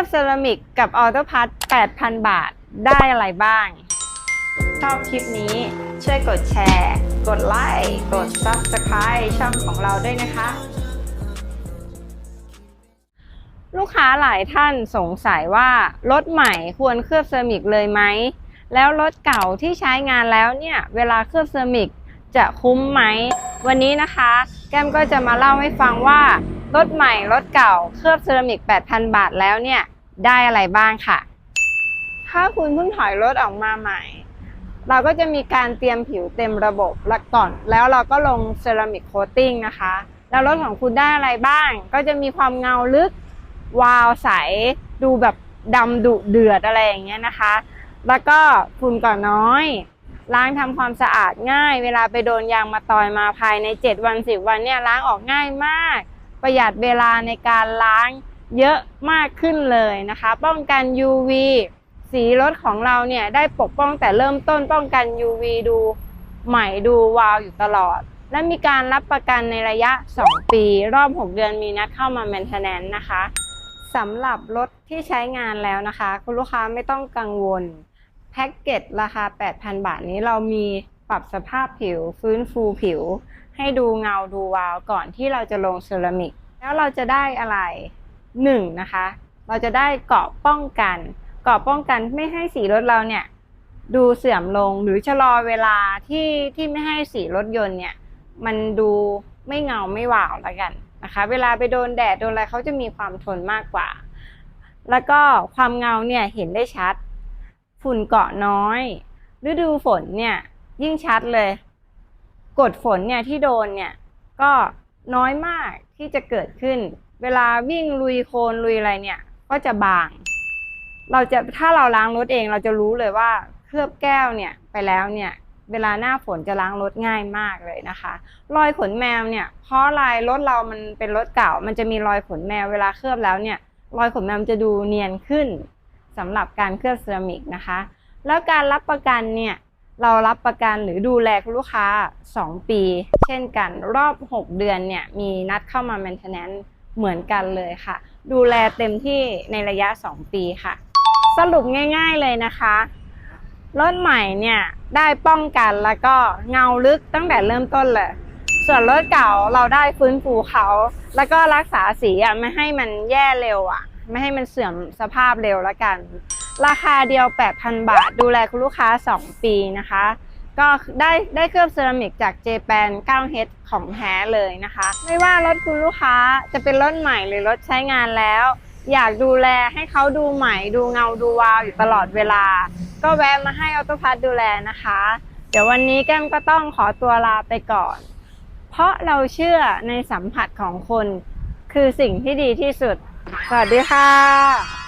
อบเซรามิกกับออโต้พัท8,000 บาทได้อะไรบ้าง ชอบคลิปนี้ช่วยกดแชร์ กดไลค์ กด Subscribe ช่องของเราด้วยนะคะ ลูกค้าหลายท่านสงสัยว่ารถใหม่ควรเคลือบเซรามิกเลยไหม แล้วรถเก่าที่ใช้งานแล้วเนี่ย เวลาเคลือบเซรามิกจะคุ้มไหม วันนี้นะคะ แก้มก็จะมาเล่าให้ฟังว่า รถใหม่ รถเก่า เคลือบเซรามิก 8,000 บาทแล้วเนี่ย ได้อะไรบ้างค่ะ ถ้าคุณเพิ่งถอยรถออกมาใหม่ เราก็จะมีการเตรียมผิวเต็มระบบละก่อน แล้วเราก็ลงเซรามิกโคตติ้งนะคะ แล้วรถของคุณได้อะไรบ้าง ก็จะมีความเงาลึก วาวใส ดูแบบดำดุเดือดอะไรอย่างเงี้ยนะคะ แล้วก็ฝุ่นก่อนน้อยล้างทำความสะอาดง่าย เวลาไปโดนยางมาตอยมาภายใน 7 วัน 10 วันเนี่ยล้างออกง่ายมาก ประหยัดเวลาในการล้างเยอะมากขึ้นเลยนะคะ ป้องกัน UV สีรถของเราเนี่ยได้ปกป้องแต่เริ่มต้นป้องกัน UV ดูใหม่ดูวาวอยู่ตลอด และมีการรับประกันในระยะ 2 ปี รอบ 6 เดือนมีนัดเข้ามา maintenance นะคะสำหรับรถที่ใช้งานแล้วนะคะ คุณลูกค้าไม่ต้องกังวล แพ็กเกจราคา 8,000 บาทนี้เรามีปรับสภาพผิว ฟื้นฟูผิว ให้ดูเงาดูวาวก่อนที่เราจะลงเซรามิก แล้วเราจะได้อะไร 1. นนะคะ เราจะได้เกราะป้องกัน เกราะป้องกันไม่ให้สีรถเราเนี่ยดูเสื่อมลงหรือชะลอเวลาที่ที่ไม่ให้สีรถยนต์เนี่ยมันดูไม่เงาไม่วาวแล้วกันนะคะ เวลาไปโดนแดดโดนอะไรเขาจะมีความทนมากกว่า แล้วก็ความเงาเนี่ยเห็นได้ชัด ฝุ่นเกาะน้อย ฤดูฝนเนี่ยยิ่งชัดเลย กดฝนเนี่ยที่โดนเนี่ยก็น้อยมากที่จะเกิดขึ้น เวลาวิ่งลุยโคลนลุยอะไรเนี่ย ก็จะบาง เราจะถ้าเราล้างรถเองเราจะรู้เลยว่าเคลือบแก้วเนี่ยไปแล้วเนี่ยเวลาหน้าฝนจะล้างรถง่ายมากเลยนะคะ รอยขนแมวเนี่ย เพราะลายรถเรามันเป็นรถเก่า มันจะมีรอยขนแมวเวลาเคลือบแล้วเนี่ย รอยขนแมวจะดูเนียนขึ้นสำหรับการเคลือบเซรามิกนะคะ แล้วการรับประกันเนี่ย เรารับประกันหรือดูแลลูกค้า 2 ปี เช่นกันรอบ 6 เดือนเนี่ยมีนัดเข้ามา maintenance เหมือนกันเลยค่ะ ดูแลเต็มที่ในระยะ 2 ปีค่ะ สรุปง่ายๆเลยนะคะรถใหม่เนี่ยได้ป้องกันแล้วก็เงาลึกตั้งแต่เริ่มต้นเลย ส่วนรถเก่าเราได้ฟื้นฟูเขา แล้วก็รักษาสีอะไม่ให้มันแย่เร็วอะ ไม่ให้มันเสื่อมสภาพเร็วแล้วกัน ราคาเดียว 8,000 บาท ดูแลคุณลูกค้า 2 ปีนะคะ ก็ได้ได้เคลือบเซรามิกจากเจแปน 9H ของแท้เลยนะคะ ไม่ว่ารถคุณลูกค้าจะเป็นรถใหม่หรือรถใช้งานแล้ว อยากดูแลให้เขาดูใหม่ ดูเงาดูวาวอยู่ตลอดเวลา ก็แวะมาให้ออโตพัทดูแลนะคะ เดี๋ยววันนี้แก้มก็ต้องขอตัวลาไปก่อน เพราะเราเชื่อในสัมผัสของคนคือสิ่งที่ดีที่สุด สวัสดีค่ะ